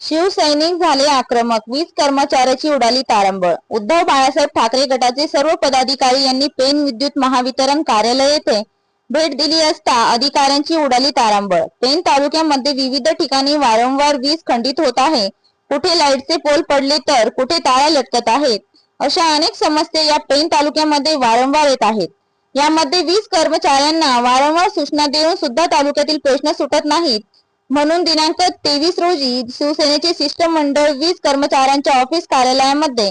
शिवसैनिक झाले आक्रमक. वीज कर्मचाऱ्याची उडाली तारंबळ. उद्धव बाळासाहेब ठाकरे गटाचे सर्व पदाधिकारी यांनी पेन विद्युत महावितरण कार्यालय येथे भेट दिली असता अधिकाऱ्यांची उडाली तारंबळ. पेन तालुक्यामध्ये विविध ठिकाणी वारंवार वीज खंडित होत आहे. कुठे लाईटचे पोल पडले तर कुठे ताळ्या लटकत आहेत? अशा अनेक समस्या या पेन तालुक्यामध्ये वारंवार येत आहेत. यामध्ये वीज कर्मचाऱ्यांना वारंवार सूचना देऊन सुद्धा तालुक्यातील प्रश्न सुटत नाहीत. म्हणून दिनांक तेवीस रोजी शिवसेनेचे शिष्टमंडळ वीज कर्मचाऱ्यांच्या ऑफिस कार्यालयामध्ये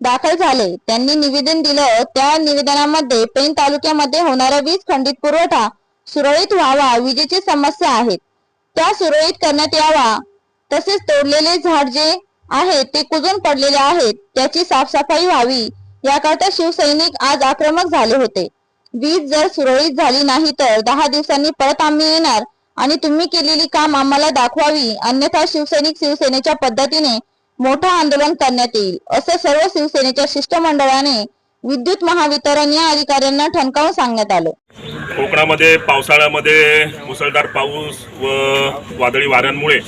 दाखल झाले. त्यांनी निवेदन दिलं त्या निवेदनामध्ये पेन तालुक्यामध्ये होणारा वीज खंडित पुरवठा सुरळीत व्हावा विजेची समस्या आहेत. त्या सुरळीत करण्यात यावा. तसेच तोडलेले झाड जे आहे ते कुजून पडलेले आहेत. त्याची साफसफाई व्हावी. याकरता शिवसैनिक आज आक्रमक झाले होते. वीज जर सुरळीत झाली नाही तर दहा दिवसांनी परत आम्ही येणार आणि तुम्ही केलेली काम आम्हाला दाखवावी. अन्यथा शिवसैनिक शिवसेनेच्या पद्धतीने मोठं आंदोलन करण्यात येईल. असं सर्व शिवसेनेच्या शिष्टमंडळाने विद्युत महावितरण या अधिकाऱ्यांना ठणकावून सांगण्यात आलं. कोकणामध्ये पावसाळ्यामध्ये मुसळधार पाऊस व वादळी वाऱ्यांमुळे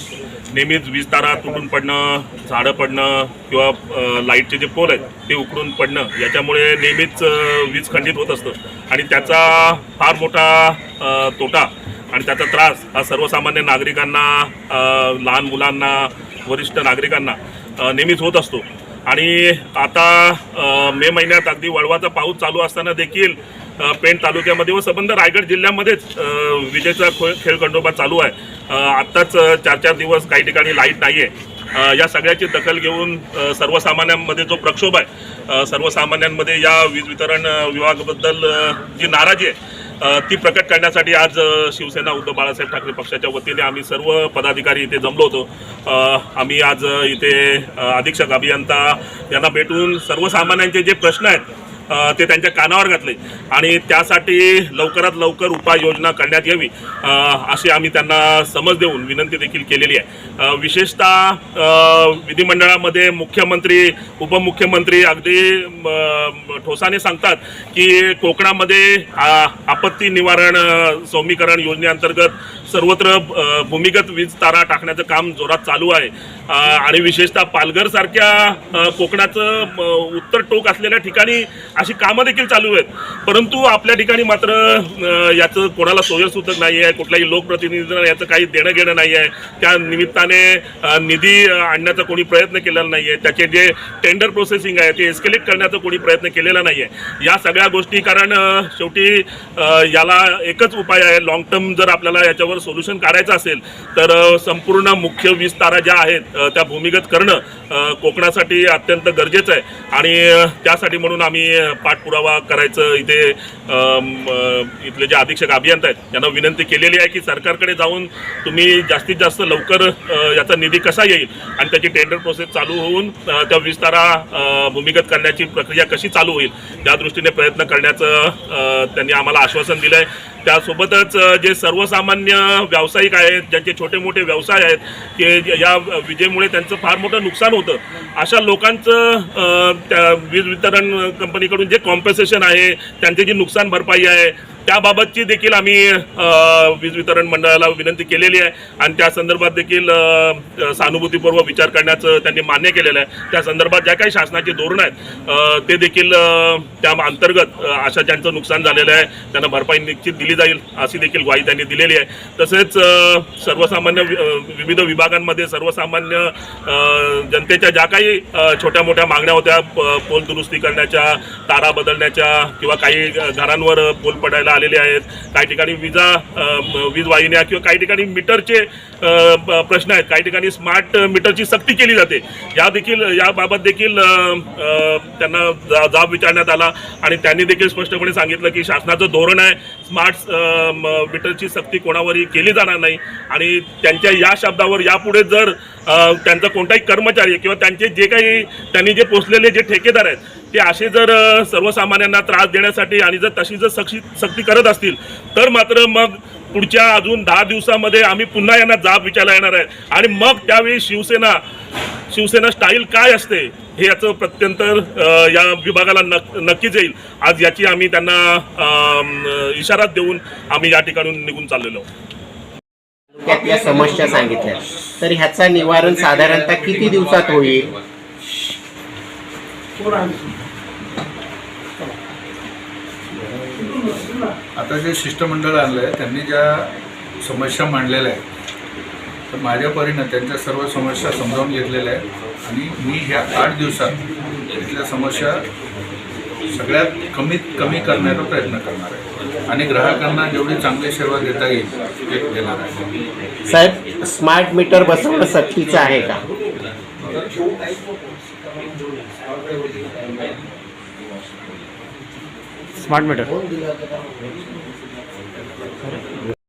नेहमीच वीज तारा तुटून पडणं झाडं पडणं किंवा लाईटचे जे पोल आहेत ते उकडून पडणं याच्यामुळे नेहमीच वीज खंडित होत असतं. आणि त्याचा फार मोठा तोटा आणि त्याचा त्रास हा सर्वसामान्य नागरिकांना लहान मुलांना वरिष्ठ नागरिकांना नेहमीच होत असतो. आणि आता मे महिन्यात अगदी वळवाचा पाऊस चालू असताना देखील पेण तालुक्यामध्ये व संबंध रायगड जिल्ह्यामध्येच विजेचा खेळ खेळखंडोबा चालू आहे. आत्ताच चार चार दिवस काही ठिकाणी लाइट नाही आहे या सगळ्याची दखल घेऊन सर्वसामान्यांमध्ये जो प्रक्षोभ आहे सर्वसामान्यांमध्ये या वीज वितरण विभागाबद्दल जी नाराजी आहे ती प्रकट करण्यासाठी आज शिवसेना उद्धव बाळासाहेब ठाकरे पक्षाच्या वतीने आम्ही सर्व पदाधिकारी इथे जमलो होतो. आम्ही आज इथे अधीक्षक अभियंता यांना भेटून सर्वसामान्यांचे जे प्रश्न आहेत ते त्यांच्या कानावर घातले. आणि त्यासाठी लवकरात लवकर उपाययोजना करण्यात यावी अशी आम्ही त्यांना समज देऊन विनंती देखील केलेली आहे. विशेषतः विधिमंडळामध्ये मुख्यमंत्री उपमुख्यमंत्री अगदी ठोसाने सांगतात की कोकणामध्ये आपत्ती निवारण सौमीकरण योजनेअंतर्गत सर्वत्र भूमिगत वीज तारा टाकण्याचं काम जोरात चालू आहे. आणि विशेषतः पालघर सारख्या कोकणाचं उत्तर टोक असलेल्या ठिकाणी अशी कामं देखील चालू आहेत. परंतु आपल्या ठिकाणी मात्र याचं कोणाला सोय नाही आहे कुठल्याही लोकप्रतिनिधींना याचं काही देणं घेणं नाही आहे. त्या निमित्ताने निधी आणण्याचा कोणी प्रयत्न केलेला नाही आहे. त्याचे जे टेंडर प्रोसेसिंग आहे ते एस्केलेट करण्याचा कोणी प्रयत्न केलेला नाही आहे. या सगळ्या गोष्टी कारण शेवटी याला एकच उपाय आहे. लॉंग टर्म जर आपल्याला याच्यावर सोल्युशन काढायचं असेल तर संपूर्ण मुख्य वीज तारा ज्या आहेत त्या भूमिगत करणं कोकणासाठी अत्यंत गरजेचं आहे. आणि त्यासाठी म्हणून आम्ही पाठपुरावा करायचं इथे इथले जे अधीक्षक अभियंता आहेत यांना विनंती केलेली आहे की सरकारकडे जाऊन तुम्ही जास्तीत जास्त लवकर याचा निधी कसा येईल आणि त्याची टेंडर प्रोसेस चालू होऊन त्या वीज तारा भूमिगत करण्याची प्रक्रिया कशी चालू होईल त्या दृष्टीने प्रयत्न करण्याचं त्यांनी आम्हाला आश्वासन दिलं आहे त्यासोबतच जे सर्वसामान्य व्यावसायिक आहेत ज्यांचे छोटे मोठे व्यवसाय आहेत ते या विजेमुळे त्यांचं फार मोठं नुकसान होतं. अशा लोकांचं त्या वीज वितरण कंपनीकडून जे कॉम्पेसेशन आहे त्यांची जी नुकसान भरपाई आहे त्याबाबतची देखील आम्ही वीज वितरण मंडळाला विनंती केलेली आहे. आणि त्या संदर्भात देखील सहानुभूतीपूर्वक विचार करण्याचं त्यांनी मान्य केलेलं आहे. त्या संदर्भात ज्या काही शासनाचे धोरणं आहेत ते देखील त्या अंतर्गत अशा ज्यांचं नुकसान झालेलं आहे त्यांना भरपाई निश्चित दिली जाईल अशी देखील ग्वाही त्यांनी दिलेली आहे. तसेच सर्वसामान्य विविध विभागांमध्ये सर्वसामान्य जनतेच्या ज्या काही छोट्या मोठ्या मागण्या होत्या पोल दुरुस्ती करण्याच्या तारा बदलण्याच्या किंवा काही घरांवर पोल पडायला आलेले आहेत. काही ठिकाणी विजा वीज वाहिन्या किंवा काही ठिकाणी मीटरचे प्रश्न आहेत. काही ठिकाणी स्मार्ट मीटरची सक्ती केली जाते. या देखील याबाबत देखील त्यांना जा- जाब विचारण्यात आला आणि त्यांनी देखील स्पष्टपणे सांगितलं की शासनाचं धोरण आहे स्मार्ट मीटरची सक्ती कोणावरही केली जाणार नाही. आणि त्यांच्या या शब्दावर यापुढे जर त्यांचा कोणताही कर्मचारी किंवा त्यांचे जे काही त्यांनी जे पोचलेले जे ठेकेदार आहेत ते असे जर सर्वसामान्यांना त्रास देण्यासाठी आणि जर तशी जर सक्ती सक्ती करत असतील तर मात्र मग पुढच्या अजून दहा दिवसामध्ये आम्ही पुन्हा यांना जाब विचारला येणार आहे. आणि मग त्यावेळी शिवसेना शिवसेना स्टाईल काय असते हे याचं प्रत्यंतर या विभागाला नक नक्कीच येईल. आज याची आम्ही त्यांना इशारा देऊन आम्ही या ठिकाणून निघून चाललेलो आहोत. समस्या सांगितल्या. तर ह्याचा निवारण साधारणतः किती दिवसात होईल? आता जे शिष्टमंडळ आणलं आहे त्यांनी ज्या समस्या मांडलेल्या आहेत तर माझ्या परीनं त्यांच्या सर्व समस्या समजावून घेतलेल्या आहेत. आणि मी ह्या आठ दिवसात इथल्या समस्या सगळ्यात कमीत कमी करण्याचा प्रयत्न करणार आहे. आणि ग्राहकांना जेवढी चांगली सेवा देता येईल ते देणार आहे. साहेब स्मार्ट मीटर बसवणं सक्तीचं आहे का? Smart meter